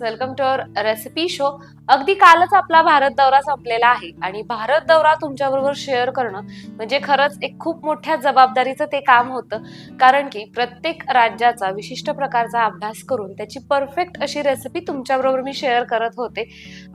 Welcome to our recipe show अगदी कालच आपला भारत दौरा संपलेला आहे आणि भारत दौरा तुमच्याबरोबर शेअर करणं म्हणजे खरंच एक खूप मोठ्या जबाबदारीचं ते काम होतं. कारण की प्रत्येक राज्याचा विशिष्ट प्रकारचा अभ्यास करून त्याची परफेक्ट अशी रेसिपी तुमच्याबरोबर मी शेअर करत होते.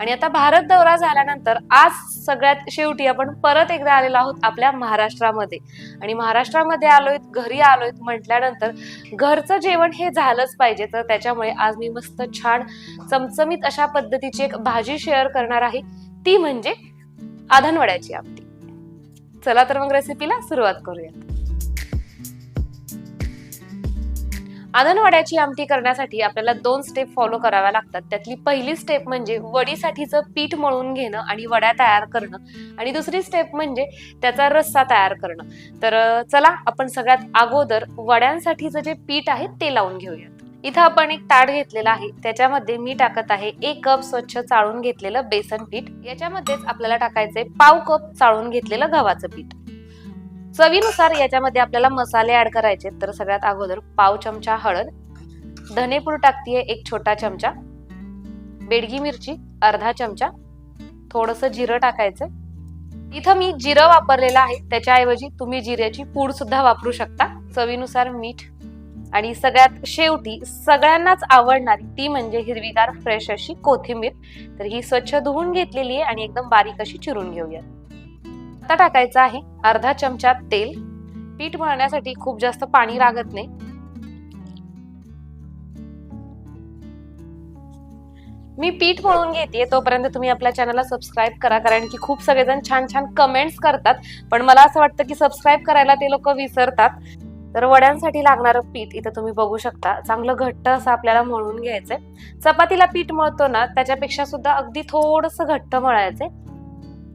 आणि आता भारत दौरा झाल्यानंतर आज सगळ्यात शेवटी आपण परत एकदा आलेलो आहोत आपल्या महाराष्ट्रामध्ये. आणि महाराष्ट्रामध्ये आलोय घरी आलोय म्हटल्यानंतर घरचं जेवण हे झालंच पाहिजे. तर त्याच्यामुळे आज मी मस्त छान चमचमीत अशा पद्धतीची एक भाजी शेअर करणार आहे. ती म्हणजे आधनवड्याची आमटी. चला तर मग रेसिपीला सुरुवात करूया. आधनवड्याची आमटी करण्यासाठी आपल्याला दोन स्टेप फॉलो कराव्या लागतात. त्यातली पहिली स्टेप म्हणजे वडीसाठीचं पीठ मळून घेणं आणि वड्या तयार करणं. आणि दुसरी स्टेप म्हणजे त्याचा रस्सा तयार करणं. तर चला आपण सगळ्यात अगोदर वड्यांसाठीचं जे पीठ आहे ते लावून घेऊयात. इथं आपण एक ताट घेतलेला आहे. त्याच्यामध्ये मी टाकत आहे एक कप स्वच्छ चाळून घेतलेलं बेसन पीठ. याच्यामध्येच आपल्याला टाकायचंय पाव कप चाळून घेतलेलं गव्हाचं पीठ. चवीनुसार याच्यामध्ये आपल्याला मसाले ऍड करायचे तर सगळ्यात अगोदर पाव चमचा हळद. धनेपूर टाकतीये एक छोटा चमचा. बेडगी मिरची अर्धा चमचा. थोडस जिरं टाकायचं इथं मी जिरं वापरलेलं आहे. त्याच्याऐवजी तुम्ही जिऱ्याची पूड सुद्धा वापरू शकता. चवीनुसार मीठ आणि सगळ्यात शेवटी सगळ्यांनाच आवडणारी ती म्हणजे हिरवीगार फ्रेश अशी कोथिंबीर. तर ही स्वच्छ धुवून घेतलेली आहे आणि एकदम बारीक अशी चिरून घेऊया आता टाकायचं आहे अर्धा चमचा तेल. पीठ मळण्यासाठी खूप जास्त पाणी लागत नाही. मी पीठ मळून घेते तोपर्यंत तुम्ही आपल्या चॅनलला सबस्क्राईब करा कारण की खूप सगळेजण छान छान कमेंट्स करतात. पण मला असं वाटतं की सबस्क्राईब करायला ते लोक विसरतात. तर वड्यांसाठी लागणारं पीठ इथं तुम्ही बघू शकता. चांगलं घट्ट असं आपल्याला मळून घ्यायचंय. चपातीला पीठ मळतो ना त्याच्यापेक्षा सुद्धा अगदी थोडस घट्ट मळायचंय.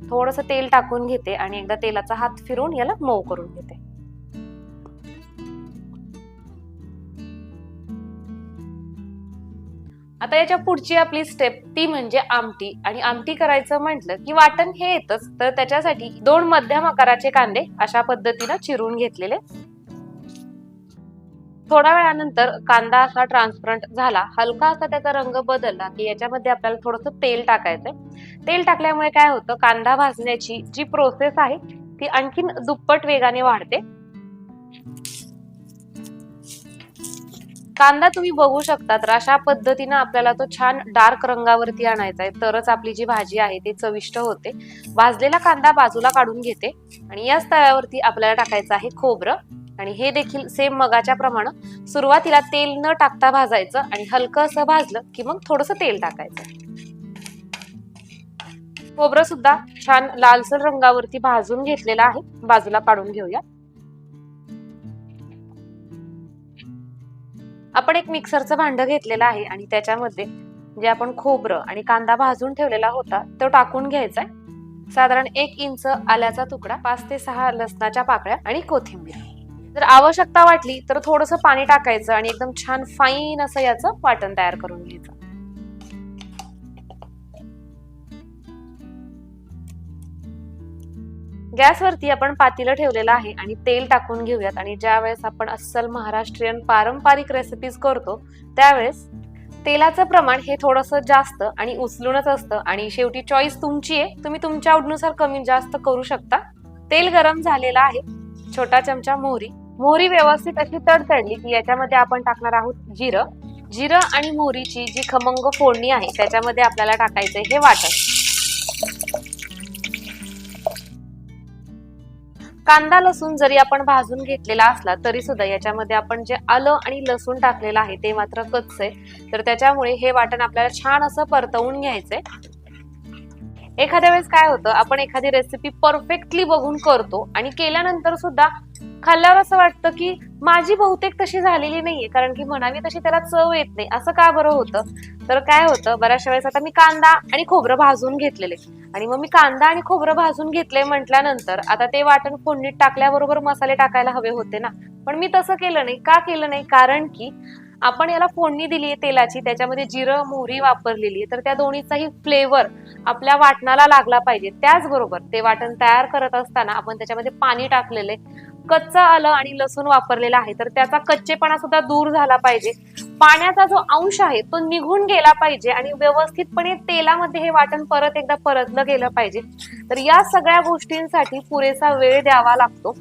थोडस तेल टाकून घेते आणि एकदा तेलाचा हात फिरून याला मऊ करून घेते. आता याच्या पुढची आपली स्टेप ती म्हणजे आमटी. आणि आमटी करायचं म्हटलं की वाटण हे येतच. तर त्याच्यासाठी दोन मध्यम आकाराचे कांदे अशा पद्धतीनं चिरून घेतलेले. थोड्या वेळानंतर कांदा असा ट्रान्सपरंट झाला. हलका असा त्याचा रंग बदलला की याच्यामध्ये आपल्याला थोडंसं तेल टाकायचंय. तेल टाकल्यामुळे काय होतं कांदा भाजण्याची जी प्रोसेस आहे ती आणखीन दुप्पट वेगाने वाढते. कांदा तुम्ही बघू शकता तर अशा पद्धतीनं आपल्याला तो छान डार्क रंगावरती आणायचा आहे. तरच आपली जी भाजी आहे ती चविष्ट होते. भाजलेला कांदा बाजूला काढून घेते आणि याच तव्यावरती आपल्याला टाकायचं आहे खोबरं. आणि हे देखील सेम मगाच्या प्रमाणे सुरुवातीला तेल न टाकता भाजायचं आणि हलकं असं भाजलं की मग थोडस तेल टाकायचं. खोबरं सुद्धा छान लालसर रंगावरती भाजून घेतलेलं आहे. बाजूला पाडून घेऊया. आपण एक मिक्सरचं भांड घेतलेलं आहे आणि त्याच्यामध्ये जे आपण खोबरं आणि कांदा भाजून ठेवलेला होता तो टाकून घ्यायचा आहे. साधारण एक इंच आल्याचा तुकडा पाच ते सहा लसणाच्या पाकळ्या आणि कोथिंबीर. जर आवश्यकता वाटली तर थोडंसं पाणी टाकायचं आणि एकदम छान फाईन असं याचं वाटण तयार करून घ्यायचं. गॅसवरती आपण पातीलं ठेवलेलं आहे आणि तेल टाकून घेऊयात. आणि ज्या वेळेस आपण अस्सल महाराष्ट्रीयन पारंपरिक रेसिपीज करतो त्यावेळेस तेलाचं प्रमाण हे थोडंसं जास्त आणि उचलूनच असतं. आणि शेवटी चॉईस तुमची आहे. तुम्ही तुमच्या आवडीनुसार कमी जास्त करू शकता. तेल गरम झालेलं आहे. छोटा चमचा मोहरी. मोहरी व्यवस्थित अशी तडतडली की याच्यामध्ये आपण टाकणार आहोत जिरं. जिरं आणि मोहरीची जी खमंग फोडणी आहे त्याच्यामध्ये आपल्याला टाकायचं हे वाटण. कांदा लसूण जरी आपण भाजून घेतलेला असला तरी सुद्धा याच्यामध्ये आपण जे आलं आणि लसूण टाकलेलं आहे ते मात्र कच्च आहे तर त्याच्यामुळे हे वाटण आपल्याला छान असं परतवून घ्यायचंय. एखाद्या वेळेस काय होतं आपण एखादी रेसिपी परफेक्टली बघून करतो आणि केल्यानंतर सुद्धा खाल्ल्यावर असं वाटतं की माझी बहुतेक तशी झालेली नाहीये कारण की म्हणावी तशी त्याला चव येत नाही. असं का बरं होतं? तर काय होतं बऱ्याचशा वेळेस आता मी कांदा आणि खोबरं भाजून घेतलेले. आणि मग मी कांदा आणि खोबरं भाजून घेतले म्हटल्यानंतर आता ते वाटण फोडणीत टाकल्याबरोबर मसाले टाकायला हवे होते ना. पण मी तसं केलं नाही. का केलं नाही? कारण की आपण याला फोडणी दिली आहे तेलाची त्याच्यामध्ये जिरं मोहरी वापरलेली आहे तर त्या दोन्हीचाही फ्लेवर आपल्या वाटणाला लागला पाहिजे. त्याचबरोबर ते वाटण तयार करत असताना आपण त्याच्यामध्ये पाणी टाकलेले कच्चं आलं आणि लसूण वापरलेला आहे तर त्याचा कच्चेपणा सुद्धा दूर झाला पाहिजे. पाण्याचा जो अंश आहे तो निघून गेला पाहिजे आणि व्यवस्थितपणे तेलामध्ये हे वाटण परत एकदा परतलं गेलं पाहिजे. तर या सगळ्या गोष्टींसाठी पुरेसा वेळ द्यावा लागतो.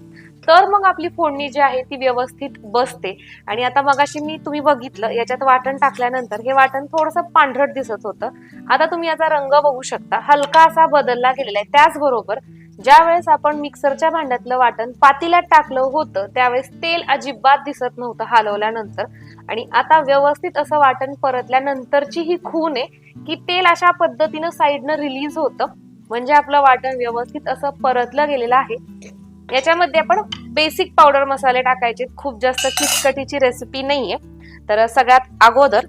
तर मग आपली फोडणी जी आहे ती व्यवस्थित बसते. आणि आता मगाशी मी तुम्ही बघितलं याच्यात वाटण टाकल्यानंतर हे वाटण थोडंसं पांढरट दिसत होतं. आता तुम्ही याचा रंग बघू शकता. हलका असा बदलला गेलेला आहे. त्याचबरोबर ज्या वेळेस आपण मिक्सरच्या भांड्यातलं वाटण पातील्यात टाकलं होतं त्यावेळेस तेल अजिबात दिसत नव्हतं हलवल्यानंतर. आणि आता व्यवस्थित असं वाटण परतल्यानंतरची ही खून आहे की तेल अशा पद्धतीनं साईडनं रिलीज होतं. म्हणजे आपलं वाटण व्यवस्थित असं परतलं गेलेलं आहे. याच्यामध्ये आपण बेसिक पावडर मसाले टाकायचे. खूप जास्त किचकटीची रेसिपी नाहीये. तर सगळ्यात अगोदर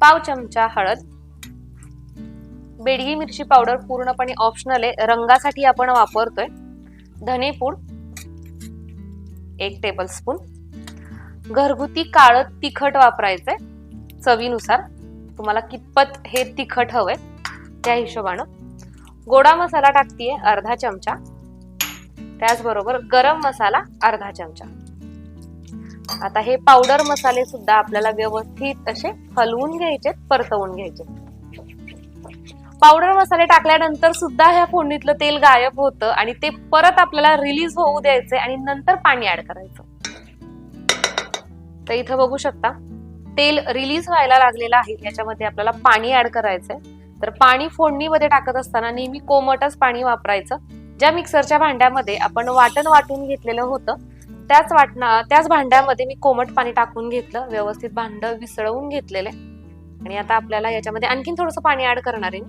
पाव चमचा हळद बेडगी मिरची पावडर पूर्णपणे ऑप्शनल आहे. रंगासाठी आपण वापरतोय धनेपूड एक टेबल स्पून घरगुती काळं तिखट वापरायचंय चवीनुसार. तुम्हाला कितपत हे तिखट हवंय त्या हिशोबानं. गोडा मसाला टाकतीये अर्धा चमचा. त्याचबरोबर गरम मसाला अर्धा चमचा. आता हे पावडर मसाले सुद्धा आपल्याला व्यवस्थित असे हलवून घ्यायचे परतवून घ्यायचे. पावडर मसाले टाकल्यानंतर सुद्धा ह्या फोडणीतलं तेल गायब होतं आणि ते परत आपल्याला रिलीज होऊ द्यायचे आणि नंतर पाणी ऍड करायचं. तर इथं बघू शकता तेल रिलीज व्हायला लागलेलं आहे. याच्यामध्ये आपल्याला पाणी ऍड करायचंय. तर पाणी फोडणीमध्ये टाकत असताना नेहमी कोमटच पाणी वापरायचं. ज्या मिक्सरच्या भांड्यामध्ये आपण वाटण वाटून घेतलेलं होतं त्याच वाटणा त्याच भांड्यामध्ये मी कोमट पाणी टाकून घेतलं व्यवस्थित भांड विसळवून घेतलेलं. आहे आणि आता आपल्याला याच्यामध्ये आणखीन थोडंसं पाणी ऍड करणार आहे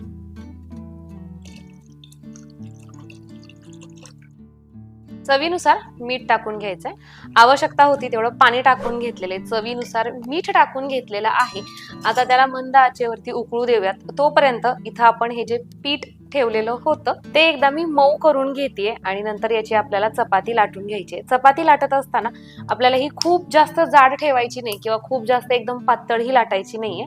चवीनुसार मीठ टाकून घ्यायचं आहे आवश्यकता होती तेवढं पाणी टाकून घेतलेले चवीनुसार मीठ टाकून घेतलेलं आहे. आता त्याला मंद आचेवरती उकळू देऊयात. तोपर्यंत इथं आपण हे जे पीठ ठेवलेलं होतं ते एकदा मी मऊ करून घेते आणि नंतर याची आपल्याला चपाती लाटून घ्यायची आहे. चपाती लाटत असताना आपल्याला ही खूप जास्त जाड ठेवायची नाही किंवा खूप जास्त एकदम पातळही लाटायची नाहीये.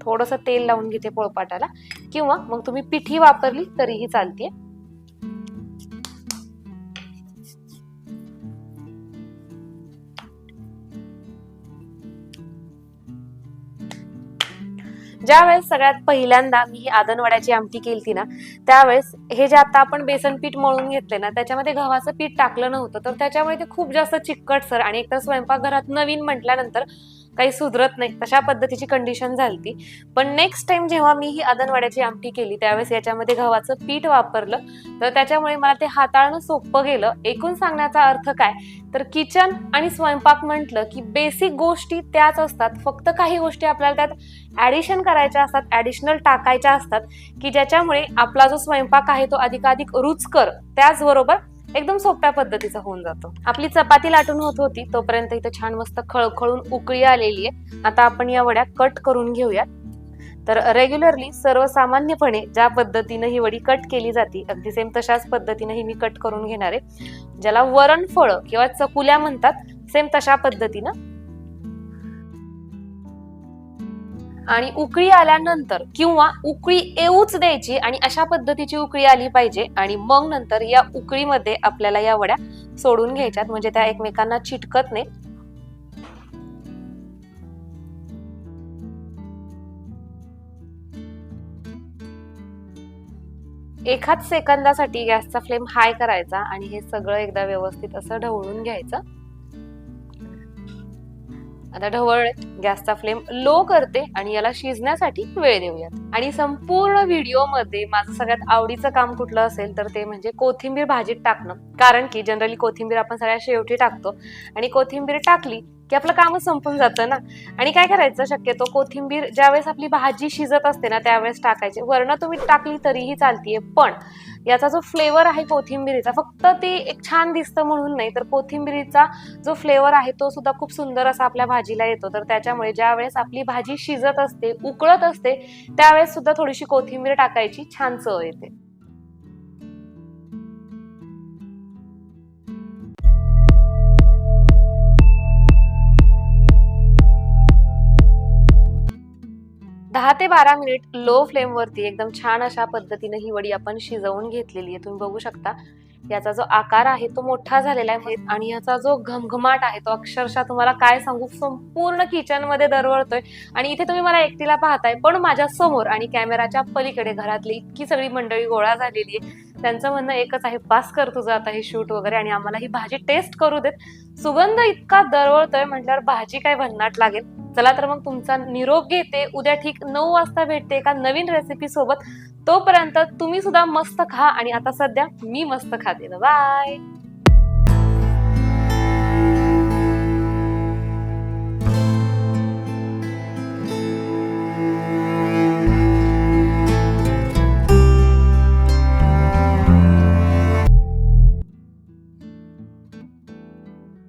थोडस तेल लावून घेते पोळपाटाला. किंवा मग तुम्ही पिठी वापरली तरीही चालते ज्यावेळेस सगळ्यात पहिल्यांदा मी ही आदनवड्याची आमटी केली ना त्यावेळेस हे जे आता आपण बेसन पीठ मळून घेतले ना त्याच्यामध्ये गव्हाचं पीठ टाकलं नव्हतं. तर त्याच्यामुळे ते खूप जास्त चिकटसर आणि एकतर स्वयंपाकघरात नवीन म्हटल्यानंतर काही सुधरत नाही. तशा पद्धतीची कंडिशन झाली पण नेक्स्ट टाइम जेव्हा मी ही आदनवाड्याची आमटी केली त्यावेळेस याच्यामध्ये गव्हाचं पीठ वापरलं तर त्याच्यामुळे मला ते हाताळणं सोपं गेलं. एकूण सांगण्याचा अर्थ काय? तर किचन आणि स्वयंपाक म्हटलं की बेसिक गोष्टी त्याच असतात. फक्त काही गोष्टी आपल्याला त्यात ॲडिशन करायच्या असतात ॲडिशनल टाकायच्या असतात की ज्याच्यामुळे आपला जो स्वयंपाक आहे तो अधिकाधिक रुचकर त्याचबरोबर एकदम सोप्या पद्धतीचा होऊन जातो. आपली चपाती लाटून होत होती तोपर्यंत इथं छान मस्त खळखळून उकळी आलेली आहे. आता आपण या वड्या कट करून घेऊयात. तर रेग्युलरली सर्वसामान्यपणे ज्या पद्धतीनं ही वडी कट केली जाते अगदी सेम तशाच पद्धतीनं ही मी कट करून घेणार आहे. ज्याला वरणफळ किंवा चकुल्या म्हणतात सेम तशा पद्धतीनं आणि उकळी आल्यानंतर किंवा उकळी येऊच द्यायची आणि अशा पद्धतीची उकळी आली पाहिजे आणि मग नंतर या उकळीमध्ये आपल्याला या वड्या सोडून घ्यायच्यात. म्हणजे त्या एकमेकांना चिटकत नाही एकाच सेकंदासाठी गॅसचा फ्लेम हाय करायचा आणि हे सगळं एकदा व्यवस्थित असं ढवळून घ्यायचं. आता ढवळ गॅसचा फ्लेम लो करते आणि याला शिजण्यासाठी वेळ देऊयात. आणि संपूर्ण व्हिडिओमध्ये माझं सगळ्यात आवडीचं काम कुठलं असेल तर ते म्हणजे कोथिंबीर भाजीत टाकणं. कारण की जनरली कोथिंबीर आपण सगळ्या शेवटी टाकतो. आणि कोथिंबीर टाकली की आपलं कामच संपून जातं ना. आणि काय करायचं? शक्यतो कोथिंबीर ज्यावेळेस आपली भाजी शिजत असते ना त्यावेळेस टाकायची. वरण तुम्ही टाकली तरीही चालतीये पण याचा जो फ्लेवर आहे कोथिंबीरीचा फक्त ते एक छान दिसतं म्हणून नाही तर कोथिंबीरीचा जो फ्लेवर आहे तो सुद्धा खूप सुंदर असा आपल्या भाजीला येतो. तर त्याच्यामुळे ज्या वेळेस आपली भाजी शिजत असते उकळत असते त्यावेळेस सुद्धा थोडीशी कोथिंबीर टाकायची छान चव येते. दहा ते बारा मिनिट लो फ्लेमवरती एकदम छान अशा पद्धतीने ही वडी आपण शिजवून घेतलेली आहे. तुम्ही बघू शकता. याचा जो आकार आहे तो मोठा झालेला आहे आणि याचा जो घमघमाट आहे तो अक्षरशः तुम्हाला काय सांगू? संपूर्ण किचनमध्ये दरवळतोय. आणि इथे तुम्ही मला एकटीला पाहताय पण माझ्यासमोर आणि कॅमेराच्या पलीकडे घरातली इतकी सगळी मंडळी गोळा झालेली आहे. त्यांचं म्हणणं एकच आहे पास कर तुझं आता हे शूट वगैरे आणि आम्हाला ही भाजी टेस्ट करू देत. सुगंध इतका दरवळतोय म्हटल्यावर भाजी काय भन्नाट लागेल. चला तर मग तुमचा निरोप घेते उद्या ठीक नऊ वाजता भेटते एका नवीन रेसिपी सोबत. तोपर्यंत तुम्ही सुद्धा मस्त खा आणि आता सध्या मी मस्त खाते. बाय